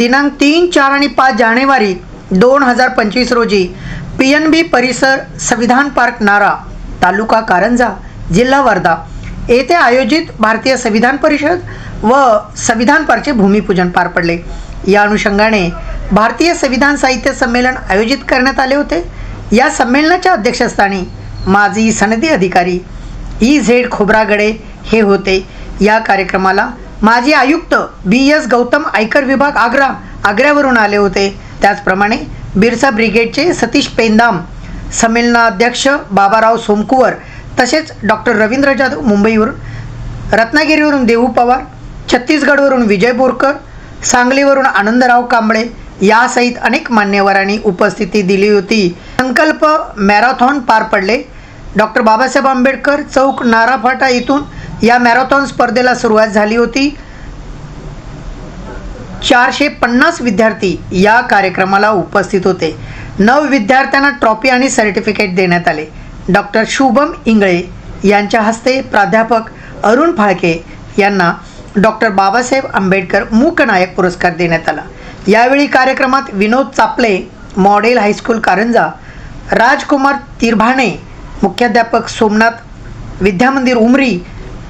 दिनांक तीन चार आणि पाच जानेवारी दोन हजार पंचवीस रोजी पी एन बी परिसर संविधान पार्क नारा तालुका कारंजा जिल्हा वर्धा येथे आयोजित भारतीय संविधान परिषद व संविधान पार्कचे भूमिपूजन पार पडले. या अनुषंगाने भारतीय संविधान साहित्य संमेलन आयोजित करण्यात आले होते. या संमेलनाच्या अध्यक्षस्थानी माजी सनदी अधिकारी ई झेड खोब्रागडे हे होते. या कार्यक्रमाला माजी आयुक्त बी एस गौतम आयकर विभाग आग्रा आग्र्यावरून आले होते. त्याचप्रमाणे बिरसा ब्रिगेडचे सतीश पेंदाम संमेलनाध्यक्ष बाबाराव सोमकुवर तसेच डॉक्टर रवींद्र जाधव मुंबईवरून रत्नागिरीवरून देऊ पवार छत्तीसगडवरून विजय बोरकर सांगलीवरून आनंदराव कांबळे यासहित अनेक मान्यवरांनी उपस्थिती दिली होती. संकल्प मॅरेथॉन पार पडले. डॉक्टर बाबासाहेब आंबेडकर चौक नाराफाटा इथून या मॅरेथॉन स्पर्धेला सुरुवात झाली होती. चारशे पन्नास विद्यार्थी या कार्यक्रमाला उपस्थित होते. नऊ विद्यार्थ्यांना ट्रॉफी आणि सर्टिफिकेट देण्यात आले. डॉक्टर शुभम इंगळे यांच्या हस्ते प्राध्यापक अरुण फाळके यांना डॉक्टर बाबासाहेब आंबेडकर मूकनायक पुरस्कार देण्यात आला. यावेळी कार्यक्रमात Vinod Chaple model high school Karanja Rajkumar Tirbhane मुख्याध्यापक सोमनाथ विद्यामंदिर उमरी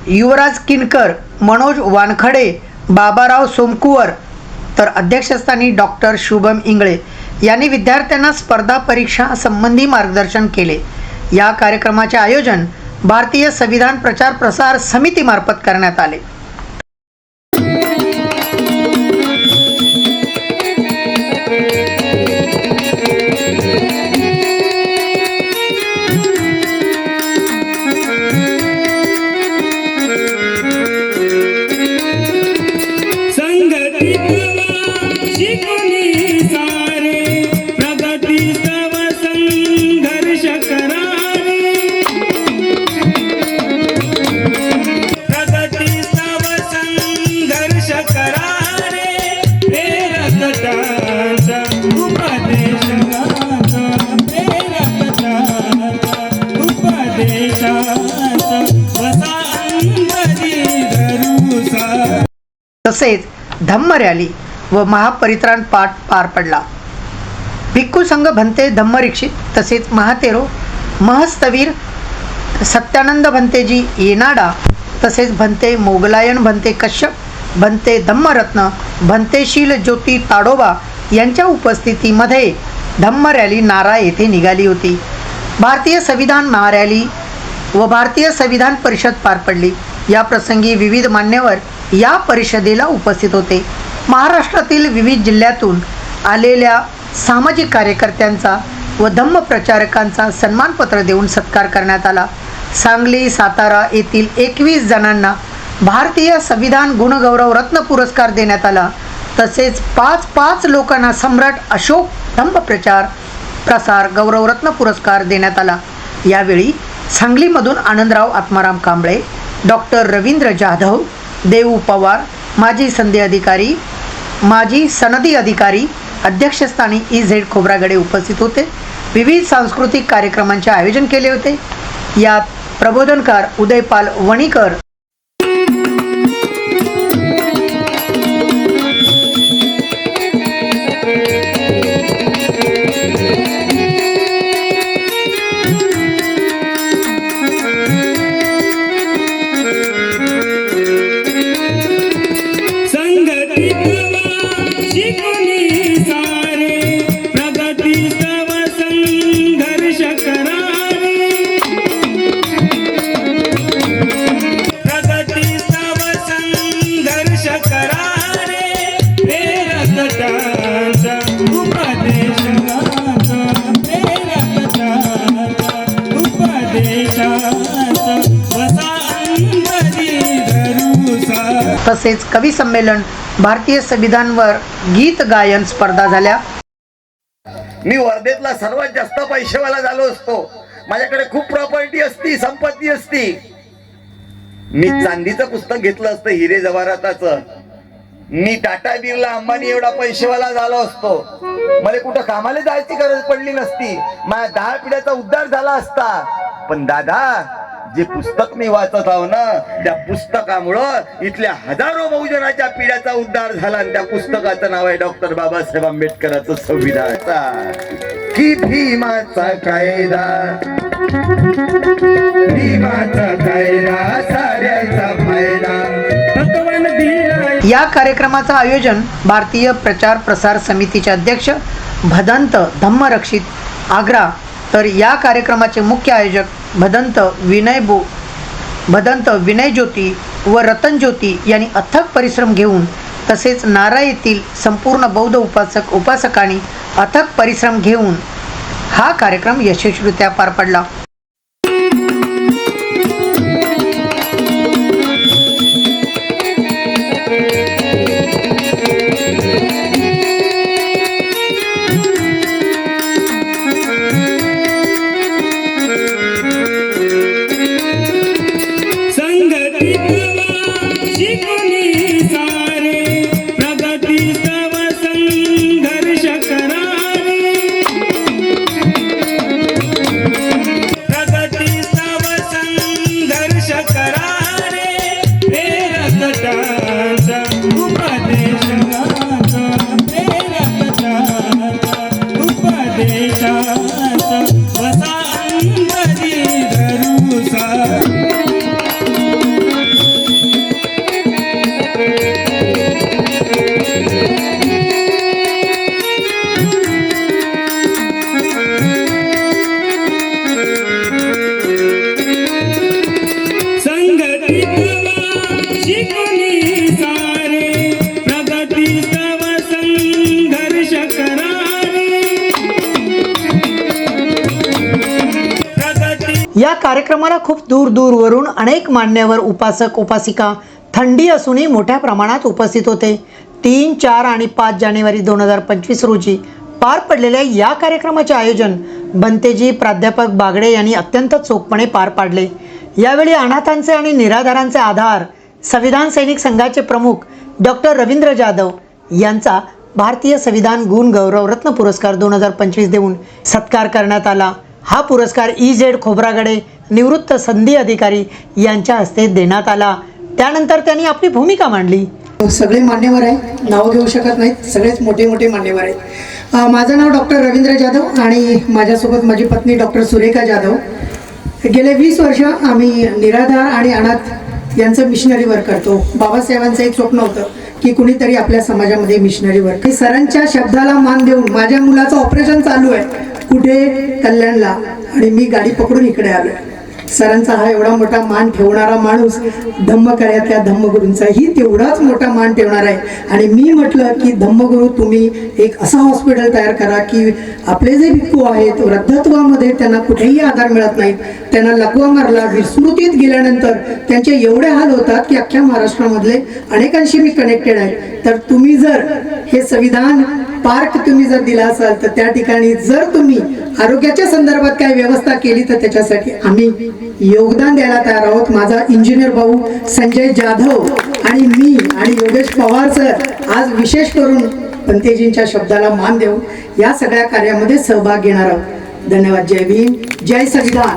युवराज किनकर मनोज वानखडे बाबाराव सोमकुवर तर अध्यक्षस्थानी डॉक्टर शुभम इंगळे यांनी विद्यार्थ्यांना स्पर्धा परीक्षा संबंधी मार्गदर्शन केले. या कार्यक्रमाचे आयोजन भारतीय संविधान प्रचार प्रसार समितीमार्फत करण्यात आले. संघटित तसेच धम्म रॅली व महापरित्राण पाठ पार पडला. भिक्खू संघ भंते धम्मरीक्षित तसेच महातेरो महस्तवीर सत्यानंद भंतेजी येनाडा तसेच भंते मोगलायन भंते कश्यप भंते धम्मरत्न भंतेशील ज्योती ताडोबा यांच्या उपस्थितीमध्ये धम्म रॅली नारा येथे निघाली होती. भारतीय संविधान महारॅली व भारतीय संविधान परिषद पार पडली. या प्रसंगी विविध मान्यवर या परिषदेला उपस्थित होते. महाराष्ट्रातील विविध जिल्ह्यातून आलेल्या सामाजिक कार्यकर्त्यांचा व धम्म प्रचारकांचा सन्मानपत्र देऊन सत्कार करण्यात आला. सांगली सातारा येथील एकवीस जणांना भारतीय संविधान गुणगौरव रत्न पुरस्कार देण्यात आला. तसेच पाच पाच लोकांना सम्राट अशोक धम्म प्रचार प्रसार गौरवरत्न पुरस्कार देण्यात आला. यावेळी सांगलीमधून आनंदराव आत्माराम कांबळे डॉक्टर रवींद्र जाधव देऊ पवार माजी संधी अधिकारी माजी सनदी अधिकारी अध्यक्षस्थानी ई झेड खोब्रागडे उपस्थित होते. विविध सांस्कृतिक कार्यक्रमांचे आयोजन केले होते. यात प्रबोधनकार उदयपाल वणीकर तसेच कवी संमेलन भारतीय संविधानवर गीत गायन स्पर्धा झाल्या. मी वर्धेतला सर्वात जास्त पैसेवाला झालो असतो. माझ्याकडे खूप प्रॉपर्टी असती संपत्ती असती. मी चांदीचं पुस्तक घेतलं असतं हिरे जवाहराताच. मी टाटा बिरला अंबानी एवढा पैसेवाला झालो असतो. मला कुठं कामाला जायची गरज पडली नसती. माझ्या दहा पिढ्याचा उद्धार झाला असता. पण दादा जे पुस्तक मी वाचत आहो ना त्या पुस्तकामुळं इथल्या हजारो बहुजनाच्या पिढ्याचा उद्धार झाला आणि त्या पुस्तकाचं नाव आहे डॉक्टर बाबासाहेब आंबेडकरांचं संविधान. की भीमाचा कायदा? भीमाचा कायदा साऱ्याचा फायदा. या कार्यक्रमाचं आयोजन भारतीय प्रचार प्रसार समितीचे अध्यक्ष भदंत धम्मरक्षित आग्रा. तर या कार्यक्रमाचे मुख्य आयोजक भदंत विनय बो भदंत विनय ज्योती व रतन ज्योती यांनी अथक परिश्रम घेऊन तसेच नारा येथील संपूर्ण बौद्ध उपासक उपासकांनी अथक परिश्रम घेऊन हा कार्यक्रम यशस्वीरित्या पार पडला. Thank you. या कार्यक्रमाला खूप दूर दूरवरून अनेक मान्यवर उपासक उपासिका थंडी असूनही मोठ्या प्रमाणात उपस्थित होते. तीन चार आणि पाच जानेवारी दोन हजार पंचवीस रोजी पार पडलेल्या या कार्यक्रमाचे आयोजन बनतेजी प्राध्यापक बागडे यांनी अत्यंत चोखपणे पार पाडले. यावेळी अनाथांचे आणि निराधारांचे आधार संविधान सैनिक संघाचे प्रमुख डॉक्टर रवींद्र जाधव यांचा भारतीय संविधान गुण गौरव रत्न पुरस्कार दोन हजार पंचवीस देऊन सत्कार करण्यात आला. हा पुरस्कार ई झेड खोब्रागडे निवृत्त संधी अधिकारी यांच्या हस्ते देण्यात आला. त्यानंतर त्यांनी आपली भूमिका मांडली. सगळे मान्यवर आहे नावं घेऊ शकत नाहीत. सगळेच मोठे मोठे मान्यवर आहेत. माझं नाव डॉक्टर रवींद्र जाधव आणि माझ्यासोबत माझी पत्नी डॉक्टर सुरेखा जाधव. गेले वीस वर्ष आम्ही निराधार आणि अनाथ यांचं मिशनरी वर्क करतो. बाबासाहेबांचं एक स्वप्न होतं की कुणीतरी आपल्या समाजामध्ये मिशनरी वर्क सरांच्या शब्दाला मान देऊन माझ्या मुलाचं ऑपरेशन चालू आहे. कुठे? कल्याणला. आणि मी गाडी पकडून इकडे आलो सरांचा हा एवढा मोठा मान ठेवणारा माणूस धम्मकऱ्यातल्या धम्मगुरूंचाही तेवढाच मोठा मान ठेवणार आहे. आणि मी म्हटलं की धम्मगुरू तुम्ही एक असं हॉस्पिटल तयार करा की आपले जे भिक्खू आहेत वृद्धत्वामध्ये त्यांना कुठेही आधार मिळत नाहीत. त्यांना लकवा मारला विस्मृतीत गेल्यानंतर त्यांचे एवढे हाल होतात की अख्ख्या महाराष्ट्रामधले अनेकांशी मी कनेक्टेड आहे. तर तुम्ही जर हे संविधान पार्क तुम्ही जर दिला असाल तर त्या ठिकाणी जर तुम्ही आरोग्याच्या संदर्भात काही व्यवस्था केली तर त्याच्यासाठी आम्ही योगदान द्यायला तयार आहोत. माझा इंजिनियर भाऊ संजय जाधव आणि मी आणि योगेश पवार सर आज विशेष करून पंतेजींच्या शब्दाला मान देऊन या सगळ्या कार्यामध्ये सहभाग घेणार आहोत. धन्यवाद. जय भीम. जय संविधान.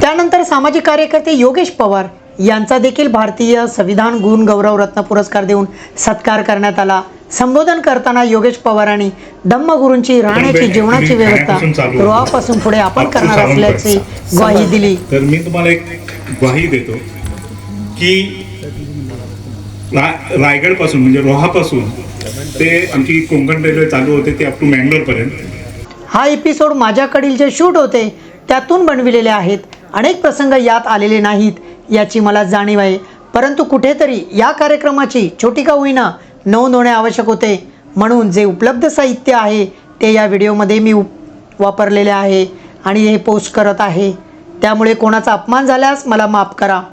त्यानंतर सामाजिक कार्यकर्ते योगेश पवार यांचा देखील भारतीय संविधान गुण गौरव रत्न पुरस्कार देऊन सत्कार करण्यात आला. संबोधन करताना योगेश पवारांनी धम्मगुरूंची राहण्याची जेवणाची व्यवस्था गृहापासून पुढे आपण करणार असल्याची ग्वाही दिली. तर मी तुम्हाला एक ग्वाही देतो की रा रायगडपासून म्हणजे रोहापासून ते आमची कोकण रेल्वे चालू होते ते अप टू मँगलोर पर्यंत. हा एपिसोड माझ्याकडील जे शूट होते त्यातून बनविलेले आहेत. अनेक प्रसंग यात आलेले नाहीत याची मला जाणीव आहे. परंतु कुठेतरी या कार्यक्रमाची छोटी का होईना नोंद होणे आवश्यक होते. म्हणून जे उपलब्ध साहित्य आहे ते या व्हिडिओमध्ये मी उप वापरलेले आहे आणि हे पोस्ट करत आहे. त्यामुळे कोणाचा अपमान झाल्यास मला माफ करा.